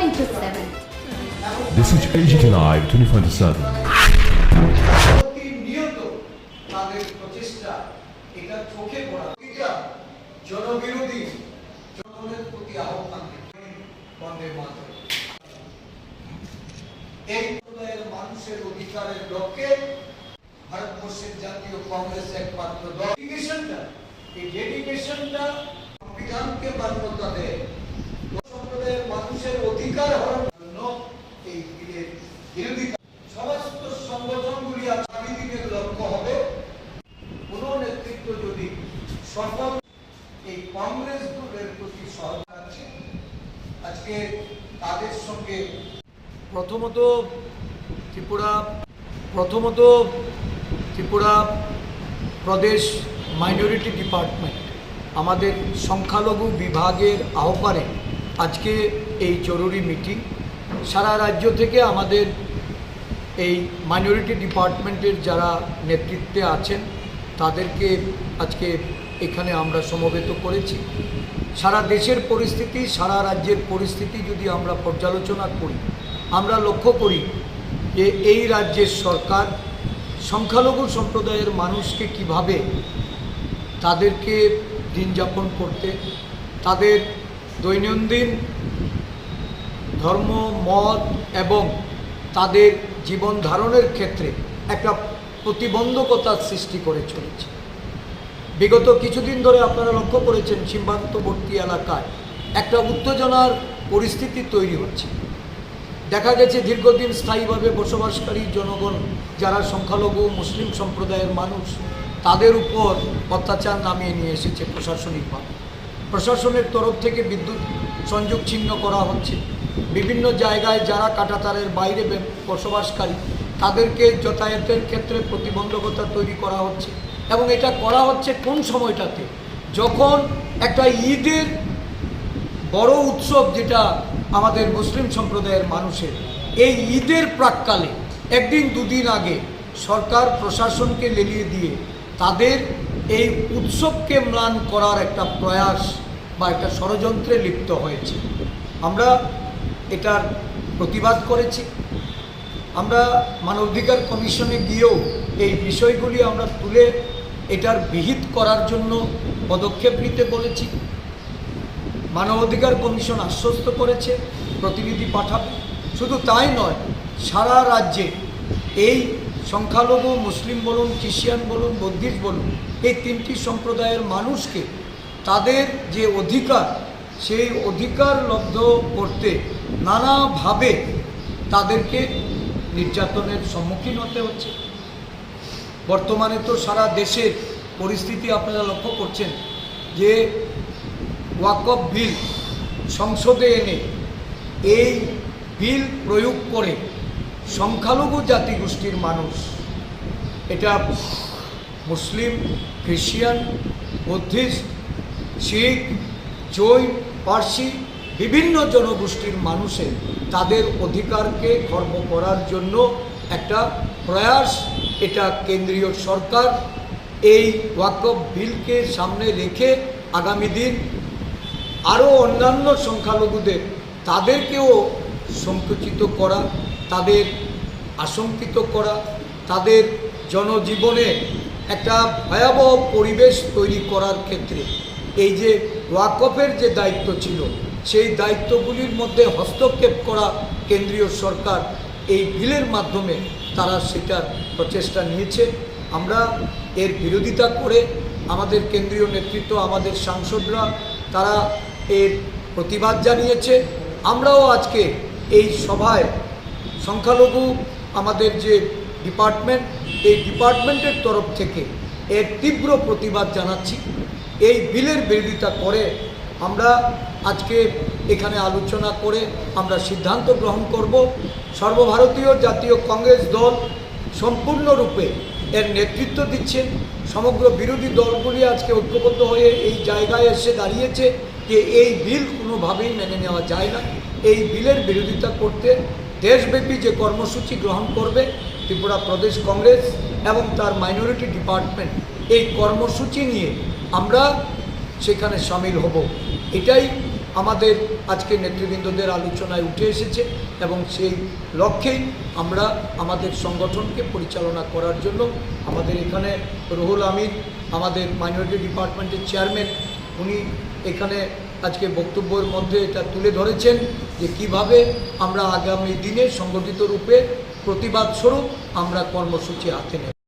into 7. This is AGT Live 24/7. প্রতিনিয়ত তাদের প্রচেষ্টা এটা চোখে পড়া এটা জনবিরোধী জনগণের প্রতি আহ্বান বন্দে মাতরম এই সম্প্রদায়ের মানুষের অধিকারের লক্ষ্যে ভারতবর্ষের জাতীয় কংগ্রেস একমাত্র দল ডেডিকেশনটা এই ডেডিকেশনটা সংবিধানকে মান্যতা দেয় সম্প্রদায়ের মানুষের অধিকার হওয়ার জন্য এই বিলের বিরোধিতা সমস্ত সংগঠনগুলি আগামী দিনের লক্ষ্য হবে কোন নেতৃত্ব যদি সফল। এই কংগ্রেস দলের প্রতি সহযোগিতা আছে। আজকে তাদের সঙ্গে প্রথমত ত্রিপুরা প্রথমত ত্রিপুরা প্রদেশ মাইনরিটি ডিপার্টমেন্ট, আমাদের সংখ্যালঘু বিভাগের আহ্বানে আজকে এই জরুরি মিটিং। সারা রাজ্য থেকে আমাদের এই মাইনরিটি ডিপার্টমেন্টের যারা নেতৃত্বে আছেন, তাদেরকে আজকে এখানে আমরা সমবেত করেছি। সারা দেশের পরিস্থিতি, সারা রাজ্যের পরিস্থিতি যদি আমরা পর্যালোচনা করি, আমরা লক্ষ্য করি যে এই রাজ্যের সরকার সংখ্যালঘু সম্প্রদায়ের মানুষকে কীভাবে তাদেরকে দিন যাপন করতে, তাদের দৈনন্দিন ধর্ম, মত এবং তাদের জীবন ধারণের ক্ষেত্রে একটা প্রতিবন্ধকতার সৃষ্টি করে চলেছে। বিগত কিছুদিন ধরে আপনারা লক্ষ্য করেছেন সীমান্তবর্তী এলাকায় একটা উত্তেজনার পরিস্থিতি তৈরি হচ্ছে। দেখা গেছে দীর্ঘদিন স্থায়ীভাবে বসবাসকারী জনগণ, যারা সংখ্যালঘু, মুসলিম সম্প্রদায়ের মানুষ, তাদের উপর অত্যাচার নামিয়ে নিয়ে এসেছে প্রশাসনিকভাবে প্রশাসনের তরফ থেকে বিদ্যুৎ সংযোগ ছিন্ন করা হচ্ছে। বিভিন্ন জায়গায় যারা কাটাতারের বাইরে বসবাসকারী, তাদেরকে যাতায়াতের ক্ষেত্রে প্রতিবন্ধকতা তৈরি করা হচ্ছে। এবং এটা করা হচ্ছে কোন সময়টাতে? যখন একটা ঈদের বড় উৎসব যেটা আমাদের মুসলিম সম্প্রদায়ের মানুষের, এই ঈদের প্রাককালে, একদিন দুদিন আগে সরকার প্রশাসনকে লেলিয়ে দিয়ে তাদের এই উৎসবকে ম্লান করার একটা প্রয়াস বা একটা ষড়যন্ত্রে লিপ্ত হয়েছে। আমরা এটার প্রতিবাদ করেছি। আমরা মানবাধিকার কমিশনে গিয়েও এই বিষয়গুলি আমরা তুলে এটার বিহিত করার জন্য পদক্ষেপ নিতে বলেছি। মানবাধিকার কমিশন আশ্বস্ত করেছে, প্রতিনিধি পাঠাবে। শুধু তাই নয়, সারা রাজ্যে এই সংখ্যালঘু, মুসলিম বলুন, খ্রিস্টান বলুন, বৌদ্ধিস্ট বলুন, এই তিনটি সম্প্রদায়ের মানুষকে তাদের যে অধিকার, সেই অধিকার লব্ধ করতে নানাভাবে তাদেরকে নির্যাতনের সম্মুখীন হতে হচ্ছে। বর্তমানে তো সারা দেশের পরিস্থিতি আপনারা লক্ষ্য করছেন যে ওয়াকফ বিল সংসদে এনে এই বিল প্রয়োগ করে সংখ্যালঘু জাতিগোষ্ঠীর মানুষ, এটা মুসলিম, খ্রিস্টান, বুদ্ধিস্ট, শিখ, জৈন, পার্সি, বিভিন্ন জনগোষ্ঠীর মানুষের তাদের অধিকারকে খর্ব করার জন্য একটা প্রয়াস এটা কেন্দ্রীয় সরকার এই ওয়াকফ বিলকে সামনে রেখে আগামী দিন আরও অন্যান্য সংখ্যালঘুদের তাদেরকেও সংকুচিত করা, তাদের আশঙ্কিত করা, তাদের জনজীবনে একটা ভয়াবহ পরিবেশ তৈরি করার ক্ষেত্রে এই যে ওয়াকফের যে দায়িত্ব ছিল, সেই দায়িত্বগুলির মধ্যে হস্তক্ষেপ করা কেন্দ্রীয় সরকার এই বিলের মাধ্যমে তারা সেটার প্রচেষ্টা নিয়েছে। আমরা এর বিরোধিতা করে আমাদের কেন্দ্রীয় নেতৃত্ব, আমাদের সাংসদরা, তারা এর প্রতিবাদ জানিয়েছে। আমরাও আজকে এই সভায় সংখ্যালঘু আমাদের যে ডিপার্টমেন্ট, এই ডিপার্টমেন্টের তরফ থেকে এর তীব্র প্রতিবাদ জানাচ্ছি। এই বিলের বিরোধিতা করে আমরা আজকে এখানে আলোচনা করে আমরা সিদ্ধান্ত গ্রহণ করব। সর্বভারতীয় জাতীয় কংগ্রেস দল সম্পূর্ণরূপে এর নেতৃত্ব দিচ্ছেন। সমগ্র বিরোধী দলগুলি আজকে ঐক্যবদ্ধ হয়ে এই জায়গায় এসে দাঁড়িয়েছে যে এই বিল কোনোভাবেই মেনে নেওয়া যায় না। এই বিলের বিরোধিতা করতে দেশব্যাপী যে কর্মসূচি গ্রহণ করবে ত্রিপুরা প্রদেশ কংগ্রেস এবং তার মাইনরিটি ডিপার্টমেন্ট এই কর্মসূচি নিয়ে আমরা সেখানে সামিল হব। এটাই আমাদের আজকে নেতৃবৃন্দদের আলোচনায় উঠে এসেছে এবং সেই লক্ষ্যেই আমরা আমাদের সংগঠনকে পরিচালনা করার জন্য আমাদের এখানে রুহুল আমিন, আমাদের মাইনরিটি ডিপার্টমেন্টের চেয়ারম্যান উনি এখানে আজকে বক্তব্যের মধ্যে এটা তুলে ধরেছেন যে কীভাবে আমরা আগামী দিনে সংগঠিত রূপে প্রতিবাদ স্বরূপ আমরা কর্মসূচি হাতে নেব।